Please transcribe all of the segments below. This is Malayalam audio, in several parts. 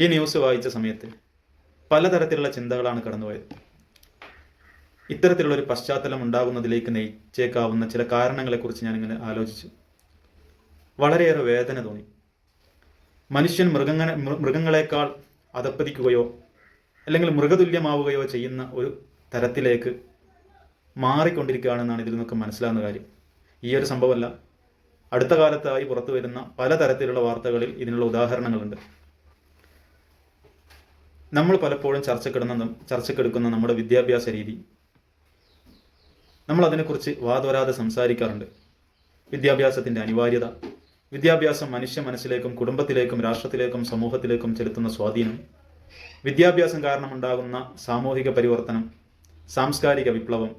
ഈ ന്യൂസ് വായിച്ച സമയത്ത് പലതരത്തിലുള്ള ചിന്തകളാണ് കടന്നുപോയത്. ഇത്തരത്തിലുള്ള ഒരു പശ്ചാത്തലം ഉണ്ടാകുന്നതിലേക്ക് നയിച്ചേക്കാവുന്ന ചില കാരണങ്ങളെക്കുറിച്ച് ഇങ്ങനെ ആലോചിച്ചു. വളരെയേറെ വേദന തോന്നി. മനുഷ്യൻ മൃഗങ്ങളെ മൃഗങ്ങളെക്കാൾ അധപ്പതിക്കുകയോ അല്ലെങ്കിൽ മൃഗതുല്യമാവുകയോ ചെയ്യുന്ന ഒരു തരത്തിലേക്ക് മാറിക്കൊണ്ടിരിക്കുകയാണെന്നാണ് ഇതിൽ നിന്നൊക്കെ മനസ്സിലാകുന്ന കാര്യം. ഈ ഒരു സംഭവമല്ല. അടുത്ത കാലത്തായി പുറത്തു വരുന്ന പലതരത്തിലുള്ള വാർത്തകളിൽ ഇതിനുള്ള ഉദാഹരണങ്ങളുണ്ട്. നമ്മൾ പലപ്പോഴും ചർച്ചക്കെടുന്ന ചർച്ചക്കെടുക്കുന്ന നമ്മുടെ വിദ്യാഭ്യാസ രീതി. നമ്മൾ അതിനെക്കുറിച്ച് വാതോരാതെ സംസാരിക്കാറുണ്ട്. വിദ്യാഭ്യാസത്തിന്റെ അനിവാര്യത വിദ്യാഭ്യാസം മനുഷ്യ മനസ്സിലേക്കും കുടുംബത്തിലേക്കും രാഷ്ട്രത്തിലേക്കും സമൂഹത്തിലേക്കും ചെലുത്തുന്ന സ്വാധീനം വിദ്യാഭ്യാസം കാരണമുണ്ടാകുന്ന സാമൂഹിക പരിവർത്തനം സാംസ്കാരിക വിപ്ലവം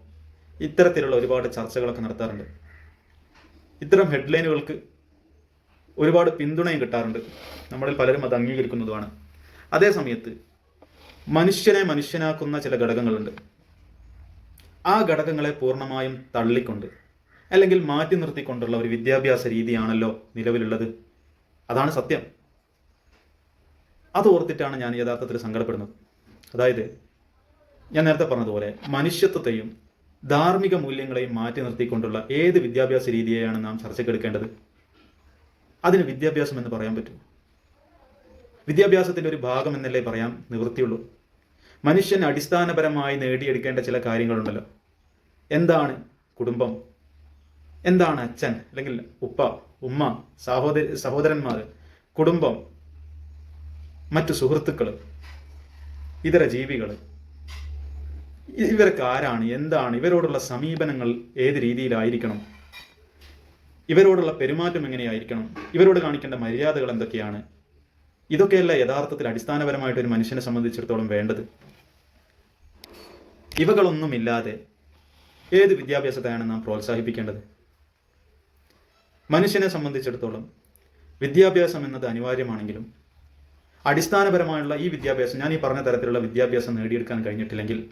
ഇത്തരത്തിലുള്ള ഒരുപാട് ചർച്ചകളൊക്കെ നടത്താറുണ്ട്. ഇത്തരം ഹെഡ്ലൈനുകൾക്ക് ഒരുപാട് പിന്തുണയും കിട്ടാറുണ്ട്. നമ്മളിൽ പലരും അത് അംഗീകരിക്കുന്നതുമാണ്. അതേ സമയത്ത് മനുഷ്യനെ മനുഷ്യനാക്കുന്ന ചില ഘടകങ്ങളുണ്ട്. ആ ഘടകങ്ങളെ പൂർണമായും തള്ളിക്കൊണ്ട് അല്ലെങ്കിൽ മാറ്റി നിർത്തിക്കൊണ്ടുള്ള ഒരു വിദ്യാഭ്യാസ രീതിയാണല്ലോ നിലവിലുള്ളത്. അതാണ് സത്യം. അത് ഓർത്തിട്ടാണ് ഞാൻ യഥാർത്ഥത്തിൽ സങ്കടപ്പെടുന്നത്. അതായത് ഞാൻ നേരത്തെ പറഞ്ഞതുപോലെ മനുഷ്യത്വത്തെയും ധാർമ്മിക മൂല്യങ്ങളെയും മാറ്റി നിർത്തിക്കൊണ്ടുള്ള ഏത് വിദ്യാഭ്യാസ രീതിയെയാണ് നാം ചർച്ചക്കെടുക്കേണ്ടത് അതിന് വിദ്യാഭ്യാസം എന്ന് പറയാൻ പറ്റും വിദ്യാഭ്യാസത്തിന്റെ ഒരു ഭാഗം എന്നല്ലേ പറയാൻ നിവൃത്തിയുള്ളൂ? മനുഷ്യൻ അടിസ്ഥാനപരമായി നേടിയെടുക്കേണ്ട ചില കാര്യങ്ങളുണ്ടല്ലോ. എന്താണ് കുടുംബം? എന്താണ് അച്ഛൻ അല്ലെങ്കിൽ ഉപ്പ ഉമ്മ സഹോദര സഹോദരന്മാർ കുടുംബം മറ്റു സുഹൃത്തുക്കൾ ഇതര ജീവികൾ ഇവർക്ക് ആരാണ്? എന്താണ്? ഇവരോടുള്ള സമീപനങ്ങൾ ഏത് രീതിയിലായിരിക്കണം? ഇവരോടുള്ള പെരുമാറ്റം എങ്ങനെയായിരിക്കണം? ഇവരോട് കാണിക്കേണ്ട മര്യാദകൾ എന്തൊക്കെയാണ്? ഇതൊക്കെയല്ല യഥാർത്ഥത്തിൽ അടിസ്ഥാനപരമായിട്ട് ഒരു മനുഷ്യനെ സംബന്ധിച്ചിടത്തോളം വേണ്ടത്. ഇവകളൊന്നുമില്ലാതെ ഏത് വിദ്യാഭ്യാസത്തെയാണ് നാം പ്രോത്സാഹിപ്പിക്കേണ്ടത്? മനുഷ്യനെ സംബന്ധിച്ചിടത്തോളം വിദ്യാഭ്യാസം എന്നത് അനിവാര്യമാണെങ്കിലും അടിസ്ഥാനപരമായുള്ള ഈ വിദ്യാഭ്യാസം ഞാൻ ഈ പറഞ്ഞ തരത്തിലുള്ള വിദ്യാഭ്യാസം നേടിയെടുക്കാൻ കഴിഞ്ഞിട്ടില്ലെങ്കിൽ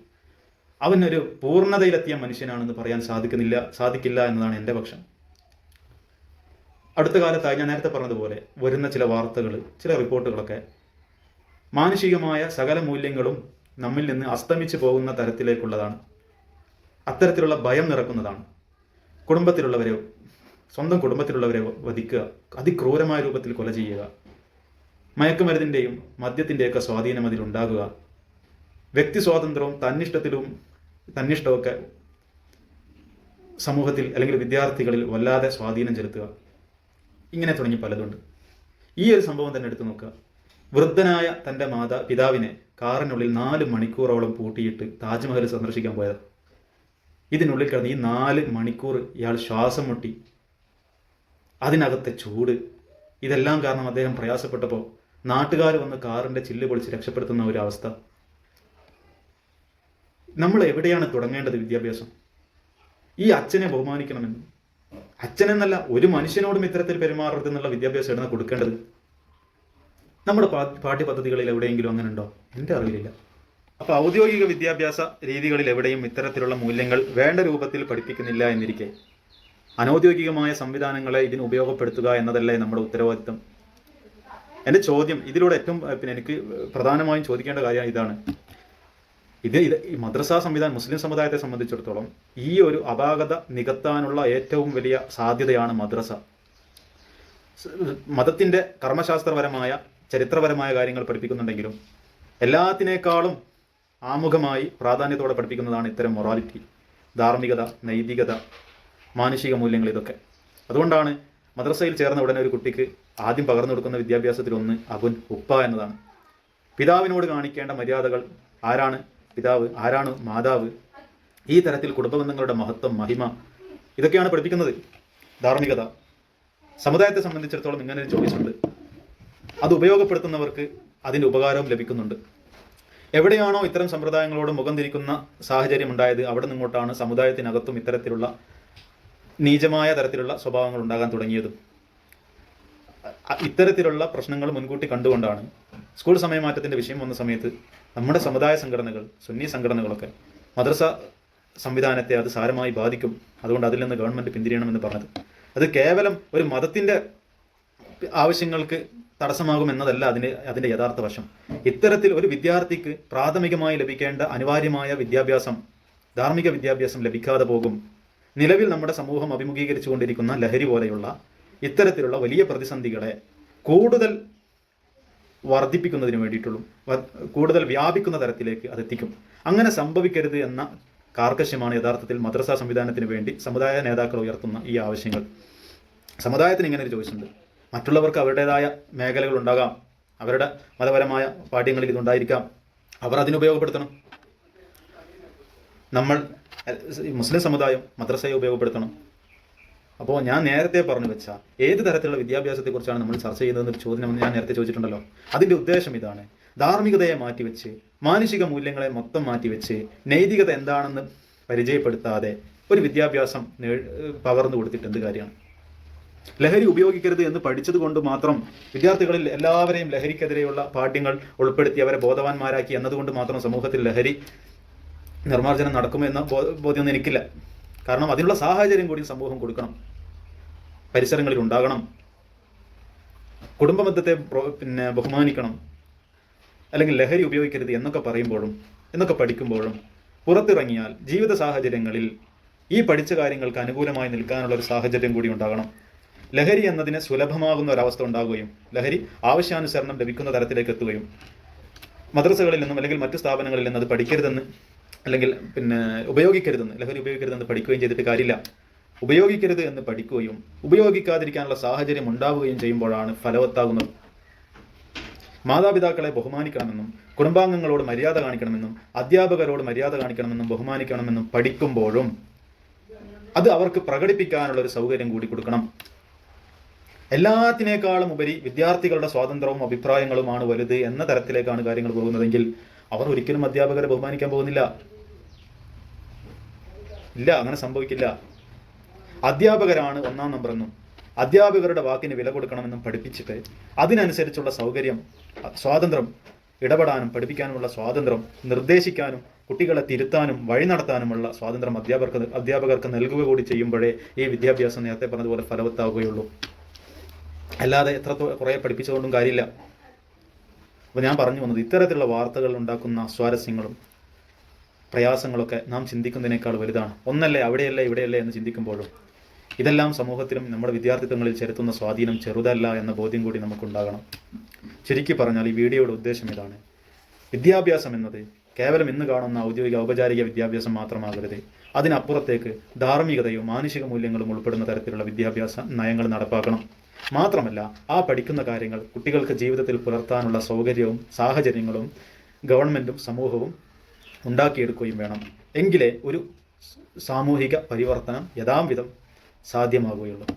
അവനൊരു പൂർണതയിലെത്തിയ മനുഷ്യനാണെന്ന് പറയാൻ സാധിക്കുന്നില്ല സാധിക്കില്ല എന്നതാണ് എന്റെ പക്ഷം. അടുത്ത കാലത്തായി ഞാൻ നേരത്തെ പറഞ്ഞതുപോലെ വരുന്ന ചില വാർത്തകൾ ചില റിപ്പോർട്ടുകളൊക്കെ മാനുഷികമായ സകല മൂല്യങ്ങളും നമ്മിൽ നിന്ന് അസ്തമിച്ചു പോകുന്ന തരത്തിലേക്കുള്ളതാണ്. അത്തരത്തിലുള്ള ഭയം നിറക്കുന്നതാണ്. കുടുംബത്തിലുള്ളവരെ സ്വന്തം കുടുംബത്തിലുള്ളവരെ വധിക്കുക അതിക്രൂരമായ രൂപത്തിൽ കൊല ചെയ്യുക മയക്കുമരുന്നിന്റെയും മദ്യത്തിന്റെയൊക്കെ സ്വാധീനം അതിലുണ്ടാകുക വ്യക്തി സ്വാതന്ത്ര്യവും തന്നിഷ്ടത്തിലും തന്നിഷ്ടമൊക്കെ സമൂഹത്തിൽ അല്ലെങ്കിൽ വിദ്യാർത്ഥികളിൽ വല്ലാതെ സ്വാധീനം ചെലുത്തുക. ഇങ്ങനെ തുടങ്ങി പലതുണ്ട്. ഈ ഒരു സംഭവം തന്നെ എടുത്തു നോക്കുക. വൃദ്ധനായ തന്റെ മാതാ പിതാവിനെ കാറിനുള്ളിൽ നാല് മണിക്കൂറോളം പൂട്ടിയിട്ട് താജ്മഹൽ സന്ദർശിക്കാൻ പോയത്. ഇതിനുള്ളിൽ കിടന്ന് ഈ നാല് മണിക്കൂർ ഇയാൾ ശ്വാസം മുട്ടി. അതിനകത്തെ ചൂട്. ഇതെല്ലാം കാരണം അദ്ദേഹം പ്രയാസപ്പെട്ടപ്പോൾ നാട്ടുകാർ വന്ന് കാറിന്റെ ചില്ല് പൊളിച്ച് രക്ഷപ്പെടുത്തുന്ന ഒരു അവസ്ഥ. നമ്മൾ എവിടെയാണ് തുടങ്ങേണ്ടത് വിദ്യാഭ്യാസം? ഈ അച്ഛനെ ബഹുമാനിക്കണമെന്ന്. അച്ഛനെന്നല്ല ഒരു മനുഷ്യനോടും ഇത്തരത്തിൽ പെരുമാറരുത് എന്നുള്ള വിദ്യാഭ്യാസം എവിടെ കൊടുക്കേണ്ടത്? നമ്മുടെ പാഠ്യപദ്ധതികളിൽ എവിടെയെങ്കിലും അങ്ങനെ ഉണ്ടോ എന്റെ അറിവിലില്ല. അപ്പോൾ ഔദ്യോഗിക വിദ്യാഭ്യാസ രീതികളിൽ എവിടെയും ഇത്തരത്തിലുള്ള മൂല്യങ്ങൾ വേണ്ട രൂപത്തിൽ പഠിപ്പിക്കുന്നില്ല എന്നിരിക്കെ. അനൗദ്യോഗികമായ സംവിധാനങ്ങളെ ഇതിന് ഉപയോഗപ്പെടുത്തുക എന്നതല്ലേ നമ്മുടെ ഉത്തരവാദിത്തം. എന്റെ ചോദ്യം ഇതിലൂടെ ഏറ്റവും പിന്നെ എനിക്ക് പ്രധാനമായും ചോദിക്കേണ്ട കാര്യം ഇതാണ്. ഇത് ഇത് ഈ മദ്രസാ സംവിധാനം മുസ്ലിം സമുദായത്തെ സംബന്ധിച്ചിടത്തോളം ഈ ഒരു അപാകത നികത്താനുള്ള ഏറ്റവും വലിയ സാധ്യതയാണ് മദ്രസ. മതത്തിന്റെ കർമ്മശാസ്ത്രപരമായ ചരിത്രപരമായ കാര്യങ്ങൾ പഠിപ്പിക്കുന്നുണ്ടെങ്കിലും എല്ലാത്തിനേക്കാളും ആമുഖമായി പ്രാധാന്യത്തോടെ പഠിപ്പിക്കുന്നതാണ് ഇത്തരം മൊറാലിറ്റി ധാർമ്മികത നൈതികത മാനുഷിക മൂല്യങ്ങൾ ഇതൊക്കെ. അതുകൊണ്ടാണ് മദ്രസയിൽ ചേർന്ന ഉടനെ ഒരു കുട്ടിക്ക് ആദ്യം പകർന്നു കൊടുക്കുന്ന വിദ്യാഭ്യാസത്തിൽ ഒന്ന് അബുൻ ഉപ്പ എന്നതാണ്. പിതാവിനോട് കാണിക്കേണ്ട മര്യാദകൾ ആരാണ്? പിതാവ് ആരാണ്? മാതാവ്. ഈ തരത്തിൽ കുടുംബബന്ധങ്ങളുടെ മഹത്വം മഹിമ ഇതൊക്കെയാണ് പഠിപ്പിക്കുന്നത്. ധാർമ്മികത. സമുദായത്തെ സംബന്ധിച്ചിടത്തോളം ഇങ്ങനെ ഒരു ചോയ്സുണ്ട് അത് ഉപയോഗപ്പെടുത്തുന്നവർക്ക് അതിന്റെ ഉപകാരവും ലഭിക്കുന്നുണ്ട്. എവിടെയാണോ ഇത്തരം സമ്പ്രദായങ്ങളോട് മുഖം തിരിക്കുന്ന സാഹചര്യം ഉണ്ടായത് അവിടെ നിങ്ങോട്ടാണ് സമുദായത്തിനകത്തും ഇത്തരത്തിലുള്ള നീചമായ തരത്തിലുള്ള സ്വഭാവങ്ങൾ ഉണ്ടാകാൻ തുടങ്ങിയതും. ഇത്തരത്തിലുള്ള പ്രശ്നങ്ങൾ മുൻകൂട്ടി കണ്ടുകൊണ്ടാണ്. സ്കൂൾ സമയമാറ്റത്തിന്റെ വിഷയം വന്ന സമയത്ത് നമ്മുടെ സമുദായ സംഘടനകൾ സുന്നി സംഘടനകളൊക്കെ മദ്രസ സംവിധാനത്തെ അത് സാരമായി ബാധിക്കും. അതുകൊണ്ട് അതിൽ നിന്ന് ഗവൺമെന്റ് പിന്തിരിയണമെന്ന് പറഞ്ഞത്. അത് കേവലം ഒരു മതത്തിന്റെ ആവശ്യങ്ങൾക്ക് തടസ്സമാകും എന്നതല്ല അതിന്റെ അതിന്റെ യഥാർത്ഥ വശം. ഇത്തരത്തിൽ ഒരു വിദ്യാർത്ഥിക്ക് പ്രാഥമികമായി ലഭിക്കേണ്ട അനിവാര്യമായ വിദ്യാഭ്യാസം ധാർമ്മിക വിദ്യാഭ്യാസം ലഭിക്കാതെ പോകും. നിലവിൽ നമ്മുടെ സമൂഹം അഭിമുഖീകരിച്ചുകൊണ്ടിരിക്കുന്ന ലഹരി പോലെയുള്ള ഇത്തരത്തിലുള്ള വലിയ പ്രതിസന്ധികളെ കൂടുതൽ വർദ്ധിപ്പിക്കുന്നതിന് വേണ്ടിയിട്ടുള്ളൂ. കൂടുതൽ വ്യാപിക്കുന്ന തരത്തിലേക്ക് അത് എത്തിക്കും അങ്ങനെ സംഭവിക്കരുത് എന്ന കാർക്കശ്യമാണ് യഥാർത്ഥത്തിൽ മദ്രസ സംവിധാനത്തിന് വേണ്ടി സമുദായ നേതാക്കൾ ഉയർത്തുന്ന ഈ ആവശ്യങ്ങൾ. സമുദായത്തിന് ഇങ്ങനെ ഒരു ചോദിച്ചിട്ടുണ്ട് മറ്റുള്ളവർക്ക് അവരുടേതായ മേഖലകൾ ഉണ്ടാകാം. അവരുടെ മതപരമായ പാഠ്യങ്ങളിൽ ഇതുണ്ടായിരിക്കാം അവർ അതിനുപയോഗപ്പെടുത്തണം നമ്മൾ മുസ്ലിം സമുദായം മദ്രസയെ ഉപയോഗപ്പെടുത്തണം. അപ്പോൾ ഞാൻ നേരത്തെ പറഞ്ഞു വെച്ച ഏത് തരത്തിലുള്ള വിദ്യാഭ്യാസത്തെക്കുറിച്ചാണ് നമ്മൾ ചർച്ച ചെയ്യുന്നതെന്നൊരു ചോദ്യം ഞാൻ നേരത്തെ ചോദിച്ചിട്ടുണ്ടല്ലോ. അതിന്റെ ഉദ്ദേശം ഇതാണ്. ധാർമ്മികതയെ മാറ്റിവെച്ച് മാനുഷിക മൂല്യങ്ങളെ മൊത്തം മാറ്റിവെച്ച് നൈതികത എന്താണെന്ന് പരിചയപ്പെടുത്താതെ ഒരു വിദ്യാഭ്യാസം പകർന്നു കൊടുത്തിട്ട് എന്ത് കാര്യമാണ്? ലഹരി ഉപയോഗിക്കരുത് എന്ന് പഠിച്ചത് കൊണ്ട് മാത്രം വിദ്യാർത്ഥികളിൽ എല്ലാവരെയും ലഹരിക്കെതിരെയുള്ള പാഠ്യങ്ങൾ ഉൾപ്പെടുത്തി അവരെ ബോധവാന്മാരാക്കി എന്നതുകൊണ്ട് മാത്രം സമൂഹത്തിൽ ലഹരി നിർമ്മാർജനം നടക്കുമെന്ന ബോധ്യം ബോധ്യമൊന്നും എനിക്കില്ല. കാരണം അതിനുള്ള സാഹചര്യം കൂടി സമൂഹം കൊടുക്കണം. പരിസരങ്ങളിൽ ഉണ്ടാകണം. കുടുംബബന്ധത്തെ പിന്നെ ബഹുമാനിക്കണം. അല്ലെങ്കിൽ ലഹരി ഉപയോഗിക്കരുത് എന്നൊക്കെ പറയുമ്പോഴും എന്നൊക്കെ പഠിക്കുമ്പോഴും പുറത്തിറങ്ങിയാൽ ജീവിത സാഹചര്യങ്ങളിൽ ഈ പഠിച്ച കാര്യങ്ങൾക്ക് അനുകൂലമായി നിൽക്കാനുള്ള ഒരു സാഹചര്യം കൂടി ഉണ്ടാകണം. ലഹരി എന്നതിന് സുലഭമാകുന്ന ഒരവസ്ഥ ഉണ്ടാകുകയും ലഹരി ആവശ്യാനുസരണം ലഭിക്കുന്ന തരത്തിലേക്ക് എത്തുകയും മദ്രസകളിൽ നിന്നും അല്ലെങ്കിൽ മറ്റു സ്ഥാപനങ്ങളിൽ നിന്നും അത് പഠിക്കരുതെന്ന് അല്ലെങ്കിൽ പിന്നെ ഉപയോഗിക്കരുതെന്ന് ലഹരി ഉപയോഗിക്കരുതെന്ന് പഠിക്കുകയും ചെയ്തിട്ട് കാര്യമില്ല. ഉപയോഗിക്കരുത് എന്ന് പഠിക്കുകയും ഉപയോഗിക്കാതിരിക്കാനുള്ള സാഹചര്യം ഉണ്ടാവുകയും ചെയ്യുമ്പോഴാണ് ഫലവത്താകുന്നത്. മാതാപിതാക്കളെ ബഹുമാനിക്കണമെന്നും കുടുംബാംഗങ്ങളോട് മര്യാദ കാണിക്കണമെന്നും അധ്യാപകരോട് മര്യാദ കാണിക്കണമെന്നും ബഹുമാനിക്കണമെന്നും പഠിക്കുമ്പോഴും അത് അവർക്ക് പ്രകടിപ്പിക്കാനുള്ള ഒരു സൗകര്യം കൂടി കൊടുക്കണം. എല്ലാത്തിനേക്കാളും ഉപരി വിദ്യാർത്ഥികളുടെ സ്വാതന്ത്ര്യവും അഭിപ്രായങ്ങളുമാണ് വലുത് എന്ന തരത്തിലേക്കാണ് കാര്യങ്ങൾ പോകുന്നതെങ്കിൽ അവർ ഒരിക്കലും അധ്യാപകരെ ബഹുമാനിക്കാൻ പോകുന്നില്ല. ഇല്ല അങ്ങനെ സംഭവിക്കില്ല. അധ്യാപകരാണ് ഒന്നാം നമ്പർ എന്നും അധ്യാപകരുടെ വാക്കിന് വില കൊടുക്കണമെന്നും പഠിപ്പിച്ചിട്ട് അതിനനുസരിച്ചുള്ള സൗകര്യം സ്വാതന്ത്ര്യം ഇടപെടാനും പഠിപ്പിക്കാനുമുള്ള സ്വാതന്ത്ര്യം നിർദ്ദേശിക്കാനും കുട്ടികളെ തിരുത്താനും വഴി നടത്താനുമുള്ള സ്വാതന്ത്ര്യം അധ്യാപകർക്ക് അധ്യാപകർക്ക് നൽകുക കൂടി ചെയ്യുമ്പോഴേ ഈ വിദ്യാഭ്യാസം നേരത്തെ പറഞ്ഞതുപോലെ ഫലവത്താവുകയുള്ളൂ. അല്ലാതെ എത്ര കുറേ പഠിപ്പിച്ചുകൊണ്ടും കാര്യമില്ല. അപ്പോൾ ഞാൻ പറഞ്ഞു വന്നത് ഇത്തരത്തിലുള്ള വാർത്തകൾ ഉണ്ടാക്കുന്ന സ്വാരസ്യങ്ങളും പ്രയാസങ്ങളൊക്കെ നാം ചിന്തിക്കുന്നതിനേക്കാൾ വലുതാണ്. ഒന്നല്ലേ അവിടെയല്ലേ ഇവിടെയല്ലേ എന്ന് ചിന്തിക്കുമ്പോഴും ഇതെല്ലാം സമൂഹത്തിലും നമ്മുടെ വിദ്യാർത്ഥിത്വങ്ങളിൽ ചെലുത്തുന്ന സ്വാധീനം ചെറുതല്ല എന്ന ബോധ്യം കൂടി നമുക്കുണ്ടാകണം. ചുരുക്കി പറഞ്ഞാൽ ഈ വീഡിയോയുടെ ഉദ്ദേശം ഇതാണ്. വിദ്യാഭ്യാസം എന്നത് കേവലം ഇന്ന് കാണുന്ന ഔദ്യോഗിക ഔപചാരിക വിദ്യാഭ്യാസം മാത്രമാകരുത്. അതിനപ്പുറത്തേക്ക് ധാർമ്മികതയും മാനുഷിക മൂല്യങ്ങളും ഉൾപ്പെടുന്ന തരത്തിലുള്ള വിദ്യാഭ്യാസ നയങ്ങൾ നടപ്പാക്കണം. മാത്രമല്ല ആ പഠിക്കുന്ന കാര്യങ്ങൾ കുട്ടികൾക്ക് ജീവിതത്തിൽ പുലർത്താനുള്ള സൗകര്യവും സാഹചര്യങ്ങളും ഗവൺമെന്റും സമൂഹവും ഉണ്ടാക്കിയെടുക്കുകയും വേണം. എങ്കിലേ ഒരു സാമൂഹിക പരിവർത്തനം യഥാവിധം സാധ്യമാകുകയുള്ളൂ